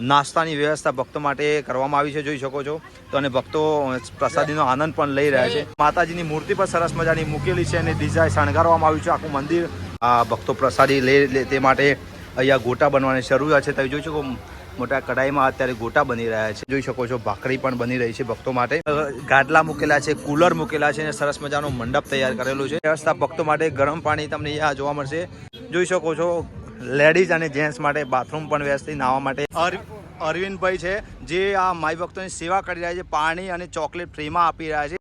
નાસ્તાની વ્યવસ્થા ભક્તો માટે કરવામાં આવી છે, જોઈ શકો છો. તો અને ભક્તો પ્રસાદીનો આનંદ પણ લઈ રહ્યા છે. માતાજીની મૂર્તિ પણ સરસ મજાની મૂકેલી છે અને ડિઝાઇન શણગારવામાં આવ્યું છે. આખું મંદિર આ ભક્તો પ્રસાદી લે લે, તે માટે અહીંયા ગોટા બનવાની શરૂઆત છે. તમે જોઈ શકો, મોટા કઢાઈમાં અત્યારે ગોટા બની રહ્યા છે. જોઈ શકો છો, ભાખરી પણ બની રહી છે ભક્તો માટે. ગાડલા મૂકેલા છે, કુલર મૂકેલા છે અને સરસ મજાનો મંડપ તૈયાર કરેલું છે. વ્યવસ્થા ભક્તો માટે ગરમ પાણી તમને અહીંયા જોવા મળશે. જોઈ શકો છો લેડીઝ અને જેન્ટ્સ માટે બાથરૂમ પણ વ્યવસ્થિત નાહવા માટે. અર- અરવિંદભાઈ છે, જે આ માઈ ભક્તોની સેવા કરી રહ્યા છે, પાણી અને ચોકલેટ ફ્રીમાં આપી રહ્યા છે.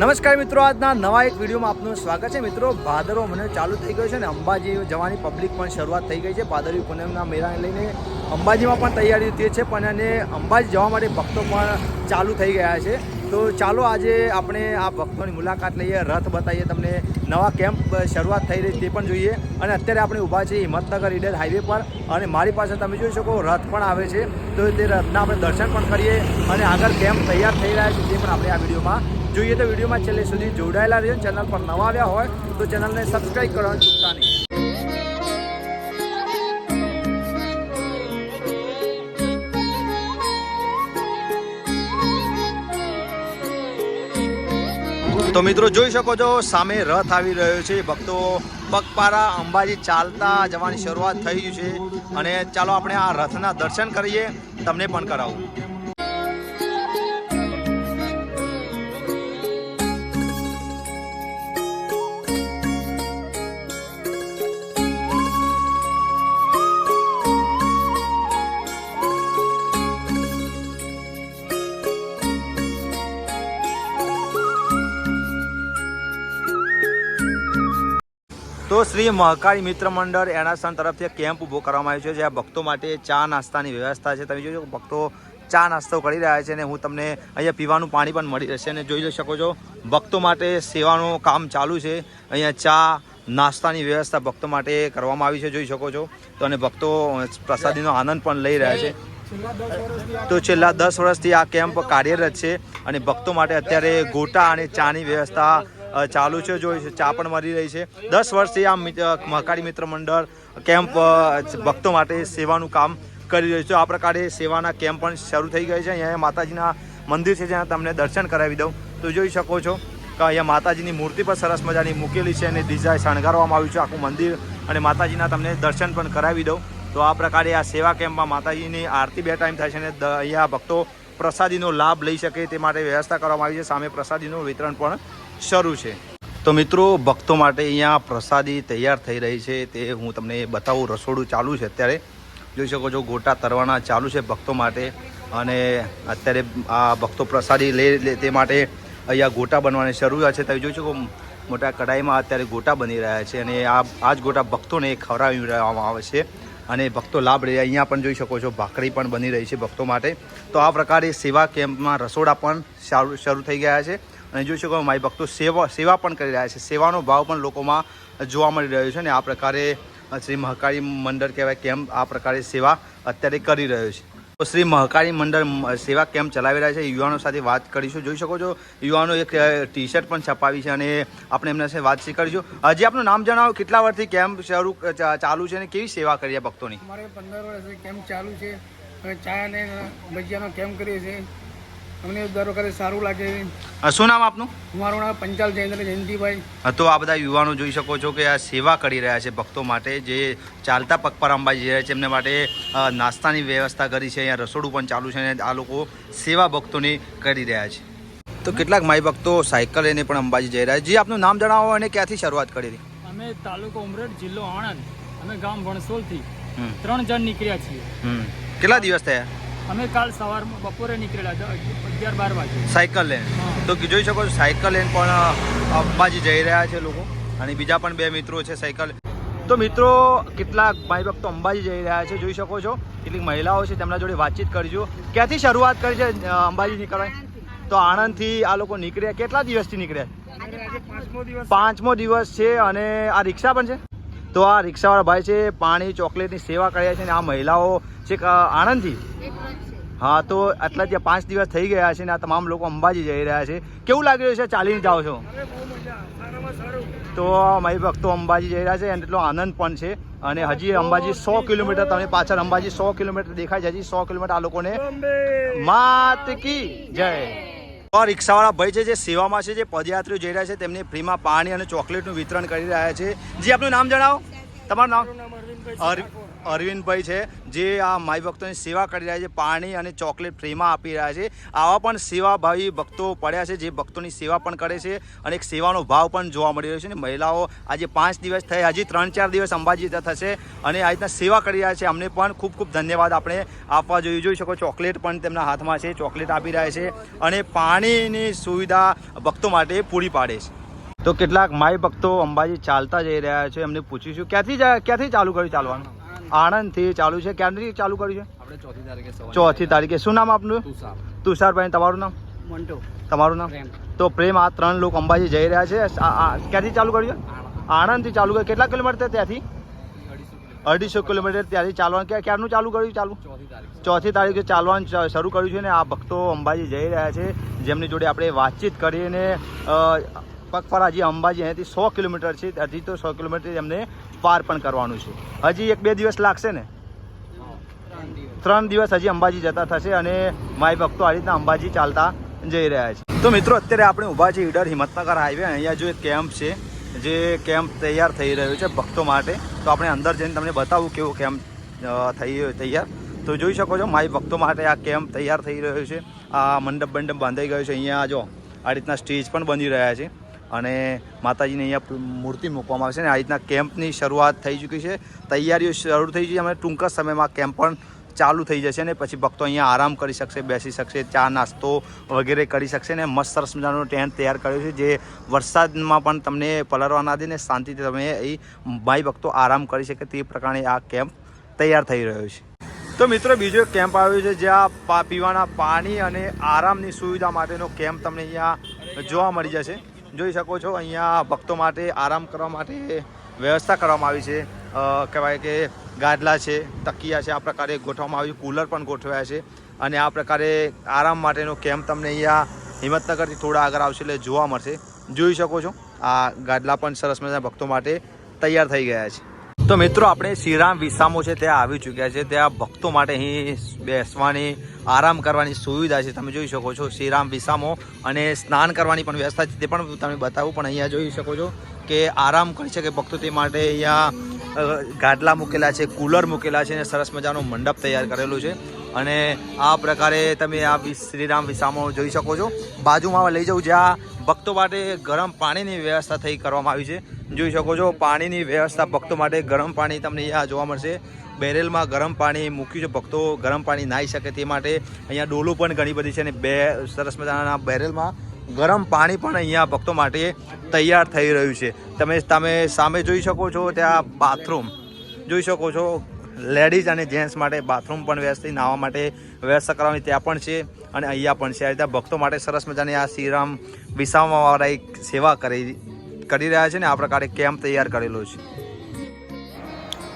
નમસ્કાર મિત્રો, આજના નવા એક વિડીયોમાં આપનું સ્વાગત છે. મિત્રો, ભાદરવો મને ચાલુ થઈ ગયો છે ને અંબાજી જવાની પબ્લિક પણ શરૂઆત થઈ ગઈ છે. ભાદરવી પૂનમના મેળાને લઈને અંબાજીમાં પણ તૈયારી થઈ છે, પણ અને અંબાજી જવા માટે ભક્તો પણ ચાલુ થઈ ગયા છે. તો ચાલો આજે આપણે આ ભક્તોની મુલાકાત લઈએ, રથ બતાવીએ, તમને નવા કેમ્પ શરૂઆત થઈ રહી તે પણ જોઈએ. અને અત્યારે આપણે ઊભા છીએ હિંમતનગર ઈડર હાઈવે પર અને મારી પાસે તમે જોઈ શકો રથ પણ આવે છે. તો તે રથના આપણે દર્શન પણ કરીએ અને આગળ કેમ્પ તૈયાર થઈ રહ્યા છે તે પણ આપણે આ વિડીયોમાં જોઈએ તો વિડીયોમાં છેલ્લે સુધી જોડાયેલા રહ્યો ચેનલ પર નવા આવ્યા હોય તો ચેનલને સબસ્ક્રાઈબ કરવાનું ચૂકતા નહીં. તો મિત્રો જોઈ શકો છો, સામે રથ આવી રહ્યો છે. ભક્તો પગપારા અંબાજી ચાલતા જવાની શરૂઆત થઈ ગઈ છે. અને ચાલો આપણે આ રથના દર્શન કરીએ. તમને પણ કરાવું. તો શ્રી મહાકાળી મિત્ર મંડળ એના સંત તરફથી કેમ્પ ઊભો કરવામાં આવ્યો છે, જ્યાં ભક્તો માટે ચા નાસ્તાની વ્યવસ્થા છે. તમે જોજો, ભક્તો ચા નાસ્તો કરી રહ્યા છે અને હું તમને અહીંયા પીવાનું પાણી પણ મળી રહેશે અને જોઈ શકો છો, ભક્તો માટે સેવાનું કામ ચાલુ છે. અહીંયા ચા નાસ્તાની વ્યવસ્થા ભક્તો માટે કરવામાં આવી છે, જોઈ શકો છો. તો અને ભક્તો પ્રસાદીનો આનંદ પણ લઈ રહ્યા છે. તો છેલ્લા દસ વર્ષથી આ કેમ્પ કાર્યરત છે અને ભક્તો માટે અત્યારે ગોટા અને ચાની વ્યવસ્થા ચાલુ છે જો ચા પણ મળી રહી છે. દસ વર્ષથી આ મહાકાળી મિત્ર મંડળ, કેમ્પ ભક્તો માટે સેવાનું કામ કરી રહ્યું છે. આ પ્રકારે સેવાના કેમ્પ પણ શરૂ થઈ ગયા છે. અહીંયા માતાજીના મંદિર છે, જ્યાં તમને દર્શન કરાવી દઉં. તો જોઈ શકો છો કે અહીંયા માતાજીની મૂર્તિ પણ સરસ મજાની મૂકેલી છે અને ડિઝાઇન શણગારવામાં આવ્યું છે. આખું મંદિર અને માતાજીના તમને દર્શન પણ કરાવી દઉં. તો આ પ્રકારે આ સેવા કેમ્પમાં માતાજીની આરતી બે ટાઈમ થાય છે અને અહીંયા ભક્તો પ્રસાદીનો લાભ લઈ શકે તે માટે વ્યવસ્થા કરવામાં આવી છે. સામે પ્રસાદીનું વિતરણ પણ શરૂ છે. તો મિત્રો, ભક્તો માટે અહીંયા પ્રસાદી તૈયાર થઈ રહી છે. તે હું તમને બતાવું. રસોડું ચાલુ છે અત્યારે. જોઈ શકો છો, ગોટા તરવાના ચાલુ છે ભક્તો માટે. અને અત્યારે આ ભક્તો પ્રસાદી લે લે તે માટે અહીંયા ગોટા બનવાની શરૂઆત છે. તમે જોઈ શકો, મોટા કઢાઈમાં અત્યારે ગોટા બની રહ્યા છે અને આ આ જ ગોટા ભક્તોને ખવડાવી રહેવામાં આવે છે. અને ભક્તો લાભ રહ્યા અહીંયા પણ જોઈ શકો છો, ભાખરી પણ બની રહી છે ભક્તો માટે. તો આ પ્રકારે સેવા કેમ્પમાં રસોડા પણ શરૂ થઈ ગયા છે. અને જોઈ શકો મારી ભક્તો સેવા સેવા પણ કરી રહ્યા છે. સેવાનો ભાવ પણ લોકોમાં જોવા મળી રહ્યો છે અને આ પ્રકારે શ્રી મહાકાળી મંડળ કહેવાય કેમ્પ આ પ્રકારે સેવા અત્યારે કરી રહ્યો છે. તો શ્રી મહાકાળી મંડળ સેવા કેમ્પ ચલાવી રહ્યા છે યુવાનો સાથે વાત કરીશું. જોઈ શકો છો, યુવાનો એક ટી શર્ટ પણ છપાવી છે અને આપણે એમના સાથે વાતચીત કરીશું. હજી આપનું નામ જણાવો, કેટલા વર્ષથી કેમ્પ શરૂ ચાલુ છે અને કેવી સેવા કરી છે ભક્તોની? અમારે પંદર વર્ષથી કેમ્પ ચાલુ છે? અને ચા અને ભજીયાનો કેમ્પ કરીએ છીએ? અમને દર વખતે સારું લાગે શું નામ આપનું? મારું નામ પંચાલ જયેન્દ્ર જયંતિભાઈ. તો આ બધા યુવાનો જોઈ શકો છો કે આ સેવા કરી રહ્યા છે ભક્તો માટે જે ચાલતા પગપાર અંબાજી જઈ રહ્યા છે એમને માટે નાસ્તાની વ્યવસ્થા કરી છે અહીંયા રસોડું પણ ચાલુ છે અને આ લોકો સેવા ભક્તોની કરી રહ્યા છે. તો કેટલાક માઈ ભક્તો સાયકલ લઈને પણ અંબાજી જઈ રહ્યા છે. જી આપનું નામ જણાવો અને ક્યાંથી શરૂઆત કરી હતી? અમે તાલુકો ઉમરેઠ જિલ્લો આણંદ અમે ગામ વણસોલથી હમ, ત્રણ જણ નીકળ્યા છીએ. કેટલા દિવસ થયા? અમે કાલ સવારમાં બપોરે નીકળેલા દ- અગિયાર બાર વાગે. Cycle lane. તો જોઈ શકો છો સાયકલ લેન પણ અંબાજી જઈ રહ્યા છે લોકો. અને બીજા પણ બે મિત્રો છે સાયકલ. તો મિત્રો કેટલાક ભાઈ ભક્તો અંબાજી જઈ રહ્યા છે જોઈ શકો છો. કેટલીક મહિલાઓ છે તેમના જોડે વાતચીત કરજો. ક્યાંથી શરૂઆત કરી છે અંબાજી નીકળવાની? તો આણંદથી આ લોકો નીકળ્યા. કેટલા દિવસથી નીકળ્યા? પાંચમો દિવસ છે અને આ રિક્ષા પણ છે? તો આ રિક્ષાવાળા ભાઈ છે પાણી ચોકલેટની સેવા કર્યા છે અને આ મહિલાઓ છે કે આણંદથી? હા તો આટલા ત્યાં પાંચ દિવસ થઈ ગયા છે ને આ તમામ લોકો અંબાજી જઈ રહ્યા છે. કેવું લાગી રહ્યું છે ચાલીને જાઓ છો? અરે બહુ મજા. સારામાં સારું. તો મારી ભક્તો અંબાજી જઈ રહ્યા છે અને એટલો આનંદ પણ છે. અને હજી અંબાજી સો કિલોમીટર તમને પાછળ અંબાજી સો કિલોમીટર દેખાય છે હજી સો કિલોમીટર આ લોકોને માત કી જય! તો રિક્ષાવાળા ભાઈ છે જે સેવામાં છે જે પદયાત્રીઓ જઈ રહ્યા છે તેમને ફ્રીમાં પાણી અને ચોકલેટનું વિતરણ કરી રહ્યા છે. જી આપનું નામ જણાવો? તમારું નામ? નામ અરવિંદભાઈ છે, જે આ માઈ ભક્તોની સેવા કરી રહ્યા છે, પાણી અને ચોકલેટ ફ્રીમાં આપી રહ્યા છે. આવા પણ સેવાભાવી ભક્તો પડ્યા છે, જે ભક્તોની સેવા પણ કરે છે અને એક સેવાનો ભાવ પણ જોવા મળી રહ્યો છે. અને મહિલાઓ આજે પાંચ દિવસ થયા, હજી ત્રણ ચાર દિવસ અંબાજી થશે અને આ રીતના સેવા કરી રહ્યા છે. અમને પણ ખૂબ ખૂબ ધન્યવાદ. આપણે આપવા જોઈએ જોઈ શકો ચોકલેટ પણ તેમના હાથમાં છે, ચોકલેટ આપી રહ્યા છે અને પાણીની સુવિધા ભક્તો માટે પૂરી પાડે છે. તો કેટલાક માઈ ભક્તો અંબાજી ચાલતા જઈ રહ્યા છે. એમને પૂછીશું, ક્યાંથી ક્યાંથી ચાલુ કર્યું ચાલવાનું? આણંદથી ચાલુ છે. ક્યાંથી ચાલુ કર્યું છે? ચોથી તારીખે ચોથી તારીખે. શું નામ આપનું? તુષારભાઈ તમારું નામ? મંટો. તમારું નામ? તો પ્રેમ આ ત્રણ લોકો અંબાજી જઈ રહ્યા છે. ક્યાંથી ચાલુ કર્યું આણંદથી ચાલુ કર્યું. કેટલા કિલોમીટર ત્યાંથી? અઢીસો કિલોમીટર. ત્યાંથી ચાલવાનું. ક્યાં ક્યારનું ચાલુ કર્યું ચાલુ? ચોથી તારીખે. ચાલવાનું શરૂ કર્યું છે ને આ ભક્તો અંબાજી જઈ રહ્યા છે. જેમની જોડે આપણે વાતચીત કરીને પગપાળા હજી અંબાજી અહીંયાથી સો કિલોમીટર છે ત્યાંથી તો સો કિલોમીટર એમને પાર પણ કરવાનું છે. હજી એક બે દિવસ લાગશે ને? ત્રણ દિવસ હજી અંબાજી જતા થશે અને માય ભક્તો આ રીતના અંબાજી ચાલતા જઈ રહ્યા છે. તો મિત્રો, અત્યારે આપણે ઊભા છીએ ઈડર હિંમતનગર હાઈવે. અહીંયા જો એક કેમ્પ છે, જે કેમ્પ તૈયાર થઈ રહ્યો છે ભક્તો માટે. તો આપણે અંદર જઈને તમને બતાવું કેવો કેમ્પ થઈ, તૈયાર. તો જોઈ શકો છો મારી ભક્તો માટે આ કેમ્પ તૈયાર થઈ રહ્યો છે. આ મંડપ મંડપ બાંધાઈ ગયો છે. અહીંયા જો આ રીતના સ્ટેજ પણ બની રહ્યા છે. અને માતાજીની અહીંયા મૂર્તિ મૂકવામાં આવે છે અને આ રીતના કેમ્પની શરૂઆત થઈ ચૂકી છે. તૈયારીઓ શરૂ થઈ ગઈ અને ટૂંક જ સમયમાં કેમ્પ પણ ચાલુ થઈ જશે ને પછી ભક્તો અહીંયા આરામ કરી શકશે, બેસી શકશે, ચા, નાસ્તો વગેરે કરી શકશે ને મસ્ત સરસ મજાનો ટેન્ટ તૈયાર કર્યો છે, જે વરસાદમાં પણ તમને પલરવા ના દે શાંતિથી તમે અહીં ભાઈ ભક્તો આરામ કરી શકે તે પ્રકારે આ કેમ્પ તૈયાર થઈ રહ્યો છે. તો મિત્રો, બીજો એક કેમ્પ આવ્યો છે, જ્યાં પીવાના પાણી અને આરામની સુવિધા માટેનો કેમ્પ તમને અહીંયા જોવા મળી જશે. જોઈ શકો છો, અહીંયા ભક્તો માટે, આરામ કરવા માટે વ્યવસ્થા કરવામાં આવી છે. કહેવાય કે ગાદલા છે, તકિયા છે, આ પ્રકારે ગોઠવવામાં આવ્યું, કુલર પણ ગોઠવાયા છે. અને આ પ્રકારે આરામ માટેનો કેમ્પ તમને અહીંયા હિંમતનગરથી થોડા આગળ આવશે એટલે જોવા મળશે. જોઈ શકો છો, આ ગાદલા પણ સરસ મજાના ભક્તો માટે તૈયાર થઈ ગયા છે. તો મિત્રો આપણે શ્રીરામ વિસામો છે ત્યાં આવી ચૂક્યા છે. ત્યાં ભક્તો માટે અહીં બેસવાની આરામ કરવાની સુવિધા છે. તમે જોઈ શકો છો શ્રીરામ વિસામો અને સ્નાન કરવાની પણ વ્યવસ્થા છે. તે પણ તમે બતાવું પણ અહીંયા જોઈ શકો છો કે આરામ કરી શકે ભક્તો તે માટે. અહીંયા અ, મૂકેલા છે કુલર મૂકેલા છે અને સરસ મજાનો મંડપ તૈયાર કરેલું છે. અને આ પ્રકારે તમે આ શ્રીરામ વિસામો જોઈ શકો છો. બાજુમાં લઈ જાઉં જ્યાં ભક્તો માટે ગરમ પાણીની વ્યવસ્થા થઈ કરવામાં આવી છે. જોઈ શકો છો, પાણીની વ્યવસ્થા ભક્તો માટે ગરમ પાણી તમને અહીંયા જોવા મળશે. બેરેલમાં ગરમ પાણી મૂક્યું છે, ભક્તો ગરમ પાણી નાહી શકે તે માટે. અહીંયા ડોલું પણ ઘણી બધી છે અને બે સરસ મજાના બેરેલમાં ગરમ પાણી પણ અહીંયા ભક્તો માટે તૈયાર થઈ રહ્યું છે. તમે તમે સામે જોઈ શકો છો ત્યાં બાથરૂમ. જોઈ શકો છો, લેડીઝ અને જેન્ટ્સ માટે બાથરૂમ પણ વ્યવસ્થિત, નાહવા માટે વ્યવસ્થા કરવાની ત્યાં પણ છે અને અહીંયા પણ છે. આ રીતે ભક્તો માટે સરસ મજાની આ શ્રીરામ વિસામવાળા એક સેવા કરી કરી રહ્યા છે ને આ પ્રકારે કેમ્પ તૈયાર કરેલો છે.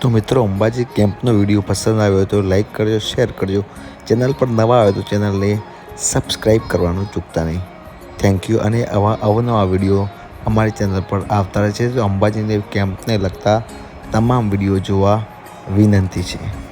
તો મિત્રો, અંબાજી કેમ્પનો વીડિયો પસંદ આવ્યો તો લાઈક કરજો, શેર કરજો. ચેનલ પર નવા આવે તો ચેનલને સબસ્ક્રાઈબ કરવાનું ચૂકતા નહીં. થેન્ક યુ અને આવા અવનવા વીડિયો અમારી ચેનલ પર આવતા રહે છે. તો અંબાજીને કેમ્પને લગતા તમામ વીડિયો જોવા વિનંતી છે.